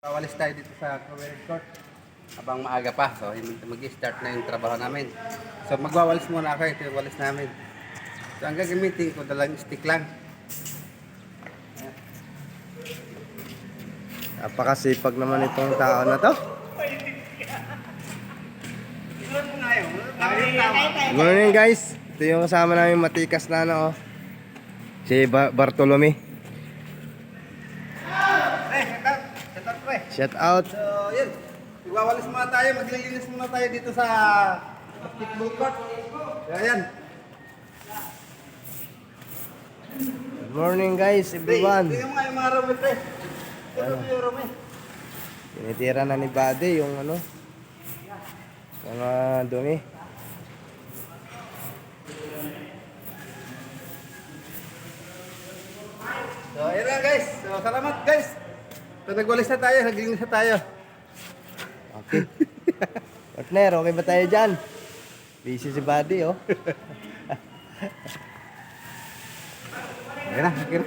Pawalis tayo dito sa Covered Court. Habang maaga pa, so mag-start na yung trabaho namin. So magwawalis muna ako, ito yung walis namin. So ang gagamitin ko, dalang stick lang. Napakasipag naman itong tao na to. Good morning guys. Ito yung kasama namin matikas na ano. oh. Si ba- Bartolome. Eh, shut up pre. Shout out. So yun, magwawalis muna tayo, maglilinis muna tayo dito sa basketball court. So ayan. Good morning guys everyone. Tingnan mo nga yung mga rumi pre. Ito yung rumi. Tinitira na ni Buddy yung ano. Mga dumi. So ayun lang guys. So salamat guys. So nagwalis na tayo, naglinis na tayo. Okay. Partner, okay ba tayo dyan? Busy si Buddy oh. Ayan na, okay na.